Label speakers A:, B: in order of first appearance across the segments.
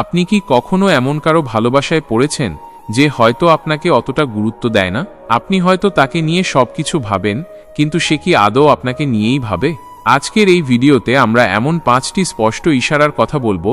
A: আপনি কি কখনো এমন কারও ভালোবাসায় পড়েছেন যে হয়তো আপনাকে অতটা গুরুত্ব দেয় না? আপনি হয়তো তাকে নিয়ে সব কিছু ভাবেন, কিন্তু সে কি আদৌ আপনাকে নিয়েই ভাবে? আজকের এই ভিডিওতে আমরা এমন পাঁচটি স্পষ্ট ইশারার কথা বলব,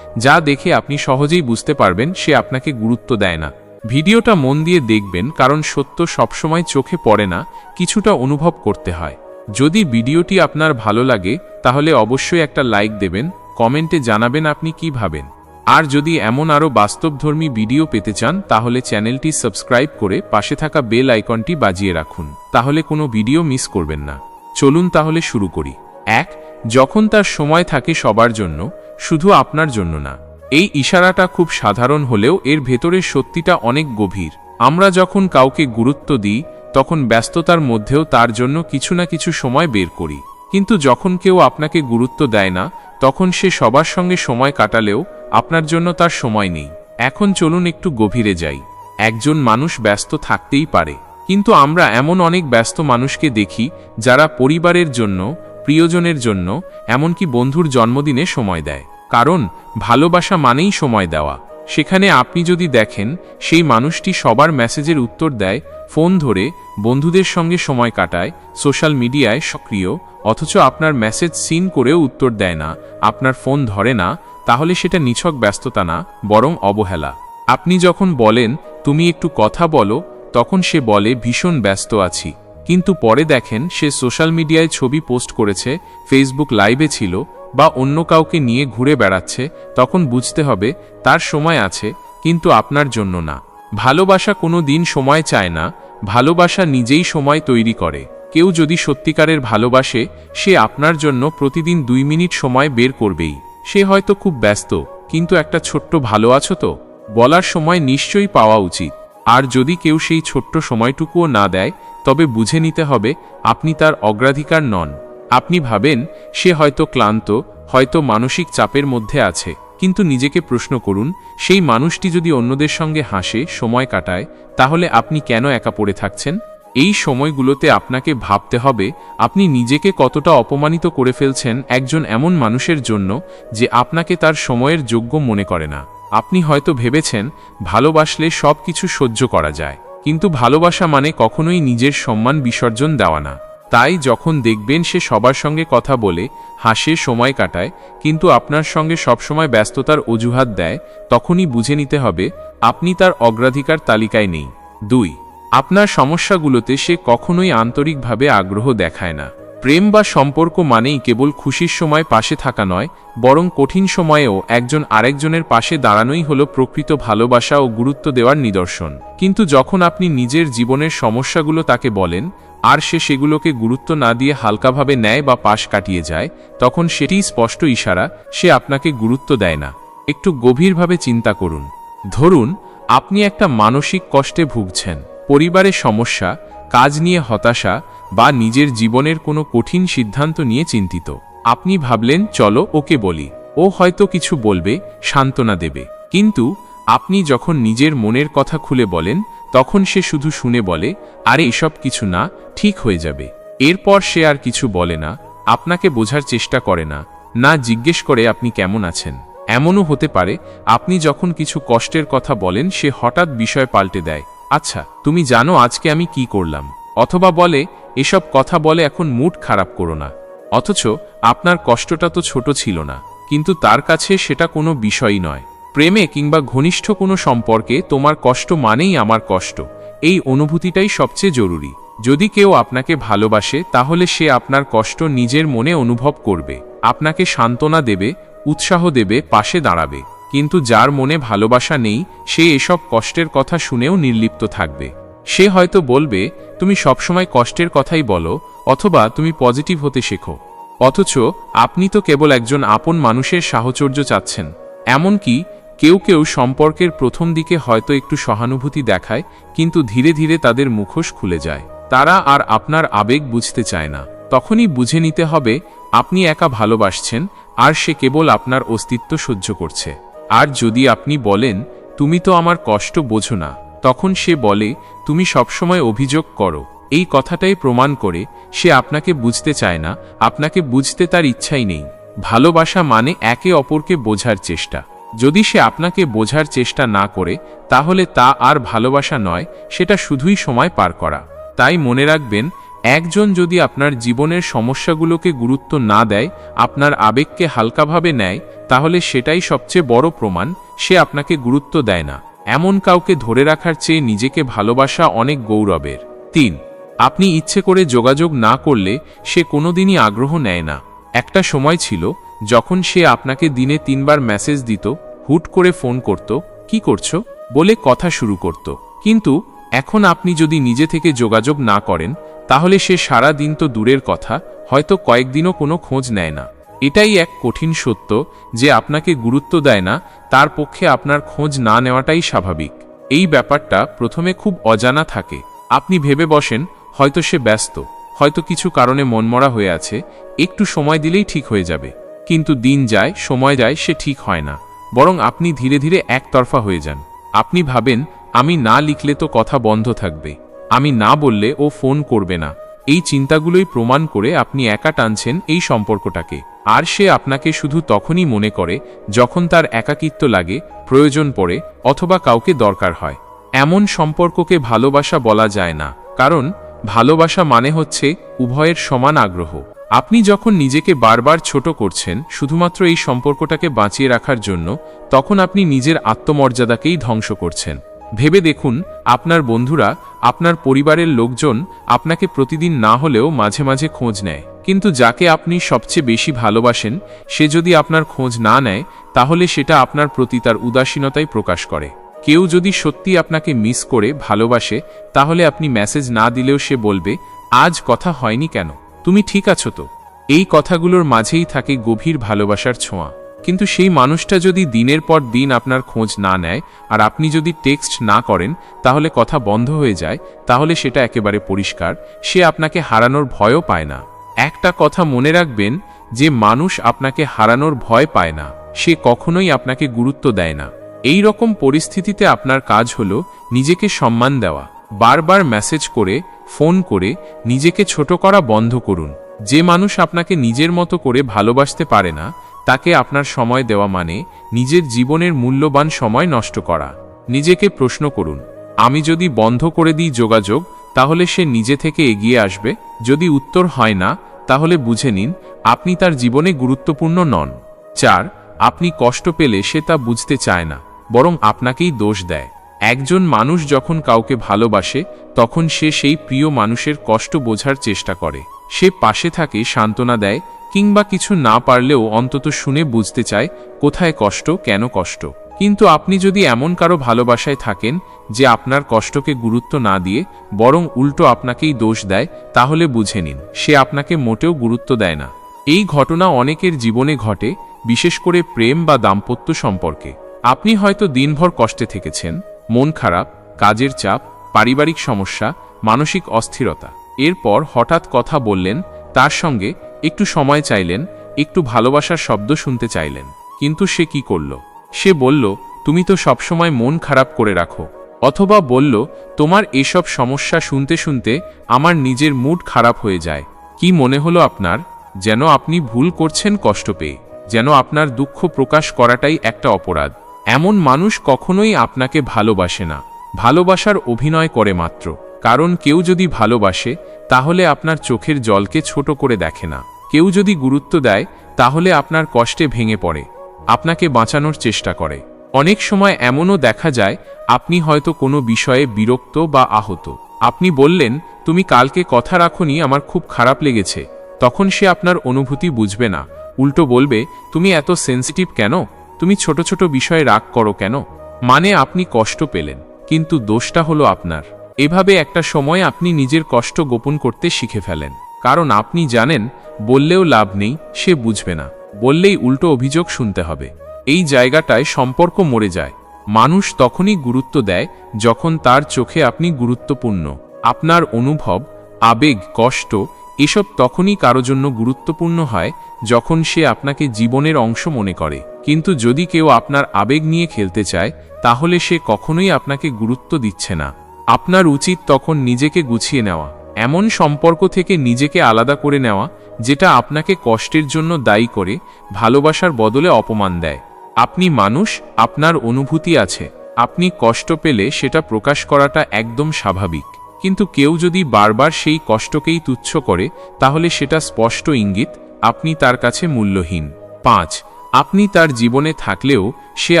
A: যা দেখে আপনি সহজেই বুঝতে পারবেন সে আপনাকে গুরুত্ব দেয় না। ভিডিওটা মন দিয়ে দেখবেন, কারণ সত্য সবসময় চোখে পড়ে না, কিছুটা অনুভব করতে হয়। যদি ভিডিওটি আপনার ভালো লাগে, তাহলে অবশ্যই একটা লাইক দেবেন, কমেন্টে জানাবেন আপনি কি ভাবেন। আর যদি এমন আরও বাস্তবধর্মী ভিডিও পেতে চান, তাহলে চ্যানেলটি সাবস্ক্রাইব করে পাশে থাকা বেল আইকনটি বাজিয়ে রাখুন, তাহলে কোনো ভিডিও মিস করবেন না। চলুন তাহলে শুরু করি। এক, যখন তার সময় থাকে সবার জন্য, শুধু আপনার জন্য না। এই ইশারাটা খুব সাধারণ হলেও এর ভেতরের সত্যিটা অনেক গভীর। আমরা যখন কাউকে গুরুত্ব দিই, তখন ব্যস্ততার মধ্যেও তার জন্য কিছু না কিছু সময় বের করি। কিন্তু যখন কেউ আপনাকে গুরুত্ব দেয় না, তখন সে সবার সঙ্গে সময় কাটালেও আপনার জন্য তার সময় নেই। এখন চলুন একটু গভীরে যাই। একজন মানুষ ব্যস্ত থাকতেই পারে। কিন্তু আমরা এমন অনেক ব্যস্ত মানুষকে দেখি, যারা পরিবারের জন্য, প্রিয়জনের জন্য, এমনকি বন্ধুর জন্মদিনে সময় দেয়। কারণ, ভালোবাসা মানেই সময় দেওয়া। সেখানে আপনি যদি দেখেন, সেই মানুষটি সবার মেসেজের উত্তর দেয়, ফোন ধরে, বন্ধুদের সঙ্গে সময় কাটায়, সোশ্যাল মিডিয়ায় সক্রিয়, অথচ আপনার মেসেজ সিন করেও উত্তর দেয় না, আপনার ফোন ধরে না, তাহলে সেটা নিছক ব্যস্ততা না, বরং অবহেলা। আপনি যখন বলেন, তুমি একটু কথা বলো, তখন সে বলে, ভীষণ ব্যস্ত আছি। কিন্তু পরে দেখেন, সে সোশ্যাল মিডিয়ায় ছবি পোস্ট করেছে, ফেসবুক লাইভে ছিল বা অন্য কাউকে নিয়ে ঘুরে বেড়াচ্ছে, তখন বুঝতে হবে, তার সময় আছে, কিন্তু আপনার জন্য না। ভালোবাসা কোনো দিন সময় চায় না, ভালোবাসা নিজেই সময় তৈরি করে। কেউ যদি সত্যিকারের ভালোবাসে, সে আপনার জন্য প্রতিদিন দুই মিনিট সময় বের করবেই। সে হয়তো খুব ব্যস্ত, কিন্তু একটা ছোট্ট ভালো আছো তো? বলার সময় নিশ্চয়ই পাওয়া উচিত। আর যদি কেউ সেই ছোট্ট সময়টুকুও না দেয়, তবে বুঝে নিতে হবে, আপনি তার অগ্রাধিকার নন। আপনি ভাবেন, সে হয়তো ক্লান্ত, হয়তো মানসিক চাপের মধ্যে আছে, কিন্তু নিজেকে প্রশ্ন করুন, সেই মানুষটি যদি অন্যদের সঙ্গে হাসে, সময় কাটায়, তাহলে আপনি কেন একা পড়ে থাকছেন? এই সময়গুলোতে আপনাকে ভাবতে হবে, আপনি নিজেকে কতটা অপমানিত করে ফেলছেন একজন এমন মানুষের জন্য, যে আপনাকে তার সময়ের যোগ্য মনে করে না। আপনি হয়তো ভেবেছেন, ভালোবাসলে সব কিছু সহ্য করা যায়, কিন্তু ভালোবাসা মানে কখনোই নিজের সম্মান বিসর্জন দেওয়া না। তাই যখন দেখবেন সে সবার সঙ্গে কথা বলে, হাসে, সময় কাটায়, কিন্তু আপনার সঙ্গে সবসময় ব্যস্ততার অজুহাত দেয়, তখনই বুঝে নিতে হবে, আপনি তার অগ্রাধিকার তালিকায় নেই। দুই, আপনার সমস্যাগুলোতে সে কখনোই আন্তরিকভাবে আগ্রহ দেখায় না। প্রেম বা সম্পর্ক মানেই কেবল খুশির সময় পাশে থাকা নয়, বরং কঠিন সময়েও একজন আরেকজনের পাশে দাঁড়ানোই হল প্রকৃত ভালোবাসা ও গুরুত্ব দেওয়ার নিদর্শন। কিন্তু যখন আপনি নিজের জীবনের সমস্যাগুলো তাকে বলেন আর সে সেগুলোকে গুরুত্ব না দিয়ে হালকাভাবে নেয় বা পাশ কাটিয়ে যায়, তখন সেটি স্পষ্ট ইশারা, সে আপনাকে গুরুত্ব দেয় না। একটু গভীরভাবে চিন্তা করুন। ধরুন, আপনি একটা মানসিক কষ্টে ভুগছেন পরিবারের সমস্যা, কাজ নিয়ে হতাশা, বা নিজের জীবনের কোনো কঠিন সিদ্ধান্ত নিয়ে চিন্তিত। আপনি ভাবলেন, চলো, ওকে বলি। ও হয়তো কিছু বলবে, সান্ত্বনা দেবে। কিন্তু আপনি যখন নিজের মনের কথা খুলে বলেন তখন সে শুধু শুনে বলে, আরে, এসব কিছু না, ঠিক হয়ে যাবে। এরপর সে আর কিছু বলে না, আপনাকে বোঝার চেষ্টা করে না। না, জিজ্ঞেস করে আপনি কেমন আছেন। এমনও হতে পারে, আপনি যখন কিছু কষ্টের কথা বলেন, সে হঠাৎ বিষয় পাল্টে দেয় আচ্ছা তুমি জানো আজকে আমি কি করলাম? অথবা বলে, এসব কথা বলে এখন মুড খারাপ করো না। অথচ, আপনার কষ্টটা তো ছোট ছিল না, কিন্তু তার কাছে সেটা কোনো বিষয়ই নয়। প্রেমে কিংবা ঘনিষ্ঠ কোনো সম্পর্কে তোমার কষ্ট মানেই আমার কষ্ট। এই অনুভূতিটাই সবচেয়ে জরুরি। যদি কেউ আপনাকে ভালোবাসে, তাহলে সে আপনার কষ্ট নিজের মনে অনুভব করবে, আপনাকে সান্ত্বনা দেবে, উৎসাহ দেবে, পাশে দাঁড়াবে। কিন্তু যার মনে ভালোবাসা নেই, সে এসব কষ্টের কথা শুনেও নির্লিপ্ত থাকবে। সে হয়তো বলবে, তুমি সবসময় কষ্টের কথাই বলো, অথবা তুমি পজিটিভ হতে শেখো। অথচ আপনি তো কেবল একজন আপন মানুষের সাহচর্য চাচ্ছেন। এমনকি কেউ কেউ সম্পর্কের প্রথম দিকে হয়তো একটু সহানুভূতি দেখায়, কিন্তু ধীরে ধীরে তাদের মুখোশ খুলে যায়। তারা আর আপনার আবেগ বুঝতে চায় না। তখনই বুঝে নিতে হবে, আপনি একা ভালোবাসছেন, আর সে কেবল আপনার অস্তিত্ব সহ্য করছে। আর যদি আপনি বলেন, তুমি তো আমার কষ্ট বোঝো না, তখন সে বলে, তুমি সবসময় অভিযোগ করো। এই কথাটাই প্রমাণ করে, সে আপনাকে বুঝতে চায় না, আপনাকে বুঝতে তার ইচ্ছাই নেই। ভালোবাসা মানে একে অপরকে বোঝার চেষ্টা। যদি সে আপনাকে বোঝার চেষ্টা না করে, তাহলে তা আর ভালোবাসা নয়, সেটা শুধুই সময় পার করা। তাই মনে রাখবেন, একজন যদি আপনার জীবনের সমস্যাগুলোকে গুরুত্ব না দেয়, আপনার আবেগকে হালকাভাবে নেয়, তাহলে সেটাই সবচেয়ে বড় প্রমাণ, সে আপনাকে গুরুত্ব দেয় না। এমন কাউকে ধরে রাখার চেয়ে নিজেকে ভালোবাসা অনেক গৌরবের। তিন, আপনি ইচ্ছে করে যোগাযোগ না করলে সে কোনোদিনই আগ্রহ নেয় না। একটা সময় ছিল, যখন সে আপনাকে দিনে তিনবার মেসেজ দিত হুট করে ফোন করত, কি করছ? বলে কথা শুরু করত। কিন্তু এখন আপনি যদি নিজে থেকে যোগাযোগ না করেন, তাহলে সে সারা দিন তো দূরের কথা, হয়তো কয়েকদিনও কোনো খোঁজ নেয় না। এটাই এক কঠিন সত্য যে আপনাকে গুরুত্ব দেয় না, তার পক্ষে আপনার খোঁজ না নেওয়াটাই স্বাভাবিক। এই ব্যাপারটা প্রথমে খুব অজানা থাকে। আপনি ভেবে বসেন, হয়তো সে ব্যস্ত, হয়তো কিছু কারণে মনমরা হয়ে আছে, একটু সময় দিলেই ঠিক হয়ে যাবে। কিন্তু দিন যায়, সময় যায়, সে ঠিক হয় না। বরং আপনি ধীরে ধীরে একতরফা হয়ে যান। আপনি ভাবেন, আমি না লিখলে তো কথা বন্ধ থাকবে। আমি না বললে ও ফোন করবে না। এই চিন্তাগুলোই প্রমাণ করে আপনি একা টানছেন এই সম্পর্কটাকে। আর সে আপনাকে শুধু তখনই মনে করে যখন তার একাকিত্ব লাগে, প্রয়োজন পড়ে, অথবা কাউকে দরকার হয়। এমন সম্পর্ককে ভালোবাসা বলা যায় না, কারণ ভালোবাসা মানে হচ্ছে উভয়ের সমান আগ্রহ। আপনি যখন নিজেকে বারবার ছোট করছেন, শুধুমাত্র এই সম্পর্কটাকে বাঁচিয়ে রাখার জন্য, তখন আপনি নিজের আত্মমর্যাদাকেই ধ্বংস করছেন। ভেবে দেখুন, আপনার বন্ধুরা, আপনার পরিবারের লোকজন আপনাকে প্রতিদিন না হলেও মাঝে মাঝে খোঁজ নেয়। কিন্তু যাকে আপনি সবচেয়ে বেশি ভালোবাসেন, সে যদি আপনার খোঁজ না নেয়, তাহলে সেটা আপনার প্রতি তার উদাসীনতাই প্রকাশ করে। কেউ যদি সত্যি আপনাকে মিস করে, ভালোবাসে, তাহলে আপনি মেসেজ না দিলেও সে বলবে, আজ কথা হয়নি কেন? তুমি ঠিক আছো তো? এই কথাগুলোর মাঝেই থাকে গভীর ভালোবাসার ছোঁয়া। কিন্তু সেই মানুষটা যদি দিনের পর দিন আপনার খোঁজ না নেয়, আর আপনি যদি টেক্সট না করেন, তাহলে কথা বন্ধ হয়ে যায়, তাহলে সেটা একেবারে পরিষ্কার, সে আপনাকে হারানোর ভয়ও পায় না। একটা কথা মনে রাখবেন, যে মানুষ আপনাকে হারানোর ভয় পায় না, সে কখনোই আপনাকে গুরুত্ব দেয় না। এই রকম পরিস্থিতিতে আপনার কাজ হল নিজেকে সম্মান দেওয়া। বারবার মেসেজ করে ফোন করে, নিজেকে ছোট করা বন্ধ করুন। যে মানুষ আপনাকে নিজের মতো করে ভালোবাসতে পারে না, তাকে আপনার সময় দেওয়া মানে নিজের জীবনের মূল্যবান সময় নষ্ট করা। নিজেকে প্রশ্ন করুন, আমি যদি বন্ধ করে দিই যোগাযোগ, তাহলে সে নিজে থেকে এগিয়ে আসবে? যদি উত্তর হয় না, তাহলে বুঝে নিন, আপনি তার জীবনে গুরুত্বপূর্ণ নন। চার, আপনি কষ্ট পেলে সে তা বুঝতে চায় না, বরং আপনাকেই দোষ দেয়। একজন মানুষ যখন কাউকে ভালোবাসে, তখন সে সেই প্রিয় মানুষের কষ্ট বোঝার চেষ্টা করে। সে পাশে থাকে, সান্ত্বনা দেয়, কিংবা কিছু না পারলেও অন্তত শুনে বুঝতে চায়, কোথায় কষ্ট, কেন কষ্ট। কিন্তু আপনি যদি এমন কারও ভালোবাসায় থাকেন, যে আপনার কষ্টকে গুরুত্ব না দিয়ে, বরং উল্টো আপনাকেই দোষ দেয়, তাহলে বুঝে নিন, সে আপনাকে মোটেও গুরুত্ব দেয় না। এই ঘটনা অনেকের জীবনে ঘটে, বিশেষ করে প্রেম বা দাম্পত্য সম্পর্কে। আপনি হয়তো দিনভর কষ্টে থেকেছেন মন খারাপ, কাজের চাপ, পারিবারিক সমস্যা, মানসিক অস্থিরতা। এরপর হঠাৎ কথা বললেন, তার সঙ্গে একটু সময় চাইলেন, একটু ভালোবাসার শব্দ শুনতে চাইলেন। কিন্তু সে কি করল? সে বলল, তুমি তো সবসময় মন খারাপ করে রাখো। অথবা বলল, তোমার এসব সমস্যা শুনতে শুনতে আমার নিজের মুড খারাপ হয়ে যায়। কি মনে হলো আপনার? যেন আপনি ভুল করছেন কষ্ট পেয়ে। যেন আপনার দুঃখ প্রকাশ করাটাই একটা অপরাধ। এমন মানুষ কখনোই আপনাকে ভালোবাসে না। ভালোবাসার অভিনয় করে মাত্র। কারণ কেউ যদি ভালোবাসে, তাহলে আপনার চোখের জলকে ছোট করে দেখে না। কেউ যদি গুরুত্ব দেয়, তাহলে আপনার কষ্টে ভেঙে পড়ে। আপনাকে বাঁচানোর চেষ্টা করে। অনেক সময় এমনও দেখা যায়, আপনি হয়তো কোনো বিষয়ে বিরক্ত বা আহত। আপনি বললেন, তুমি কালকে কথা রাখনি, আমার খুব খারাপ লেগেছে। তখন সে আপনার অনুভূতি বুঝবে না। উল্টো বলবে, তুমি এত সেন্সিটিভ কেন? তুমি ছোট ছোট বিষয়ে রাগ করো কেন? মানে আপনি কষ্ট পেলেন, কিন্তু দোষটা হলো আপনার। এভাবে একটা সময় আপনি নিজের কষ্ট গোপন করতে শিখে ফেলেন। কারণ আপনি জানেন, বললেও লাভ নেই, সে বুঝবে না। বললেই উল্টো অভিযোগ শুনতে হবে। এই জায়গাটায় সম্পর্ক মরে যায়। মানুষ তখনই গুরুত্ব দেয়, যখন তার চোখে আপনি গুরুত্বপূর্ণ। আপনার অনুভব, আবেগ, কষ্ট এসব তখনই কারও জন্য গুরুত্বপূর্ণ হয়, যখন সে আপনাকে জীবনের অংশ মনে করে। কিন্তু যদি কেউ আপনার আবেগ নিয়ে খেলতে চায়, তাহলে সে কখনোই আপনাকে গুরুত্ব দিচ্ছে না। আপনার উচিত তখন নিজেকে গুছিয়ে নেওয়া, এমন সম্পর্ক থেকে নিজেকে আলাদা করে নেওয়া, যেটা আপনাকে কষ্টের জন্য দায়ী করে, ভালোবাসার বদলে অপমান দেয়। আপনি মানুষ, আপনার অনুভূতি আছে, আপনি কষ্ট পেলে সেটা প্রকাশ করাটা একদম স্বাভাবিক। কিন্তু কেউ যদি বারবার সেই কষ্টকেই তুচ্ছ করে, তাহলে সেটা স্পষ্ট ইঙ্গিত, আপনি তার কাছে মূল্যহীন। পাঁচ, আপনি তার জীবনে থাকলেও সে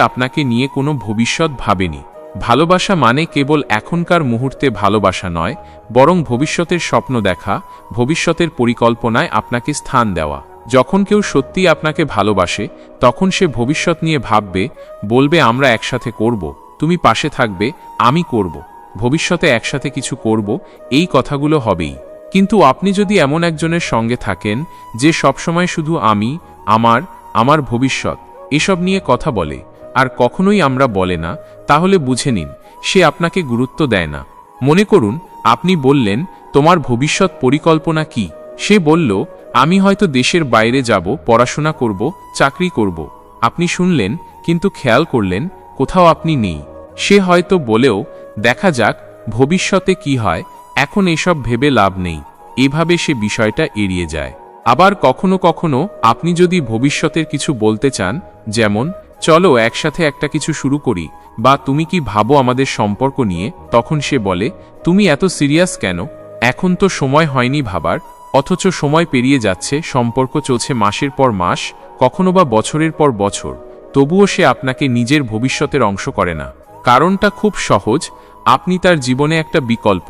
A: আপনাকে নিয়ে কোনো ভবিষ্যৎ ভাবেনি। ভালোবাসা মানে কেবল এখনকার মুহূর্তে ভালোবাসা নয়, বরং ভবিষ্যতের স্বপ্ন দেখা, ভবিষ্যতের পরিকল্পনায় আপনাকে স্থান দেওয়া। যখন কেউ সত্যি আপনাকে ভালোবাসে, তখন সে ভবিষ্যৎ নিয়ে ভাববে, বলবে আমরা একসাথে করব, তুমি পাশে থাকবে, আমি করব। ভবিষ্যতে একসাথে কিছু করব, এই কথাগুলো হবেই। কিন্তু আপনি যদি এমন একজনের সঙ্গে থাকেন, যে সবসময় শুধু আমি, আমার আমার ভবিষ্যৎ, এসব নিয়ে কথা বলে, আর কখনোই আমরা বলে না, তাহলে বুঝে নিন, সে আপনাকে গুরুত্ব দেয় না। মনে করুন, আপনি বললেন, তোমার ভবিষ্যৎ পরিকল্পনা কি? সে বলল, আমি হয়তো দেশের বাইরে যাব, পড়াশোনা করব, চাকরি করব। আপনি শুনলেন, কিন্তু খেয়াল করলেন, কোথাও আপনি নেই। সে হয়তো বলেও দেখা যাক ভবিষ্যতে কি হয়, এখন এসব ভেবে লাভ নেই। এভাবে সে বিষয়টা এড়িয়ে যায়। আবার কখনো কখনো আপনি যদি ভবিষ্যতের কিছু বলতে চান, যেমন, চলো একসাথে একটা কিছু শুরু করি, বা তুমি কি ভাবো আমাদের সম্পর্ক নিয়ে? তখন সে বলে, তুমি এত সিরিয়াস কেন? এখন তো সময় হয়নি ভাবার, অথচ সময় পেরিয়ে যাচ্ছে, সম্পর্ক চলছে মাসের পর মাস, কখনো বা বছরের পর বছর। তবুও সে আপনাকে নিজের ভবিষ্যতের অংশ করে না। কারণটা খুব সহজ, আপনি তার জীবনে একটা বিকল্প,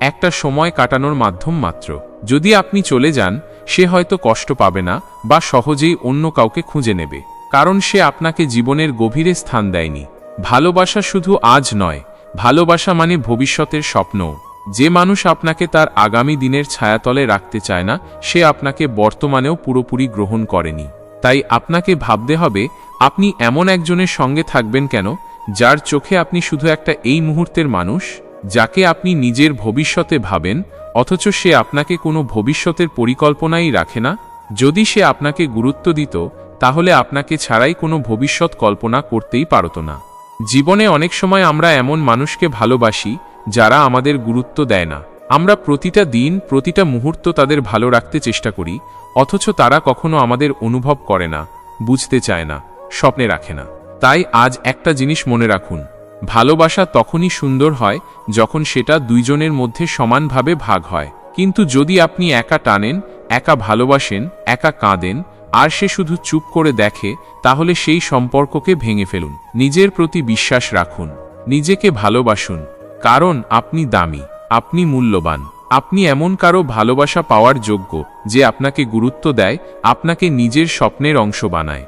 A: একটা সময় কাটানোর মাধ্যম মাত্র। যদি আপনি চলে যান, সে হয়তো কষ্ট পাবে না বা সহজেই অন্য কাউকে খুঁজে নেবে, কারণ সে আপনাকে জীবনের গভীরে স্থান দেয়নি। ভালোবাসা শুধু আজ নয়, ভালোবাসা মানে ভবিষ্যতের স্বপ্ন যে মানুষ আপনাকে তার আগামী দিনের ছায়াতলে রাখতে চায় না, সে আপনাকে বর্তমানেও পুরোপুরি গ্রহণ করেনি। তাই আপনাকে ভাবতে হবে, আপনি এমন একজনের সঙ্গে থাকবেন কেন যার চোখে আপনি শুধু একটা এই মুহূর্তের মানুষ, যাকে আপনি নিজের ভবিষ্যতে ভাবেন, অথচ সে আপনাকে কোনো ভবিষ্যতের পরিকল্পনাই রাখে না, যদি সে আপনাকে গুরুত্ব দিত, তাহলে আপনাকে ছাড়াই কোনো ভবিষ্যৎ কল্পনা করতেই পারত না। জীবনে অনেক সময় আমরা এমন মানুষকে ভালোবাসি, যারা আমাদের গুরুত্ব দেয় না। আমরা প্রতিটা দিন, প্রতিটা মুহূর্ত তাদের ভালো রাখতে চেষ্টা করি, অথচ তারা কখনো আমাদের অনুভব করে না, বুঝতে চায় না, স্বপ্নে রাখে না। তাই আজ একটা জিনিস মনে রাখুন। ভালোবাসা তখনই সুন্দর হয় যখন সেটা দুইজনের মধ্যে সমানভাবে ভাগ হয়। কিন্তু যদি আপনি একা টানেন, একা ভালোবাসেন, একা কাঁদেন, আর সে শুধু চুপ করে দেখে, তাহলে সেই সম্পর্ককে ভেঙে ফেলুন। নিজের প্রতি বিশ্বাস রাখুন। নিজেকে ভালোবাসুন। কারণ আপনি দামি, আপনি মূল্যবান। আপনি এমন কারও ভালোবাসা পাওয়ার যোগ্য যে আপনাকে গুরুত্ব দেয়, আপনাকে নিজের স্বপ্নের অংশ বানায়।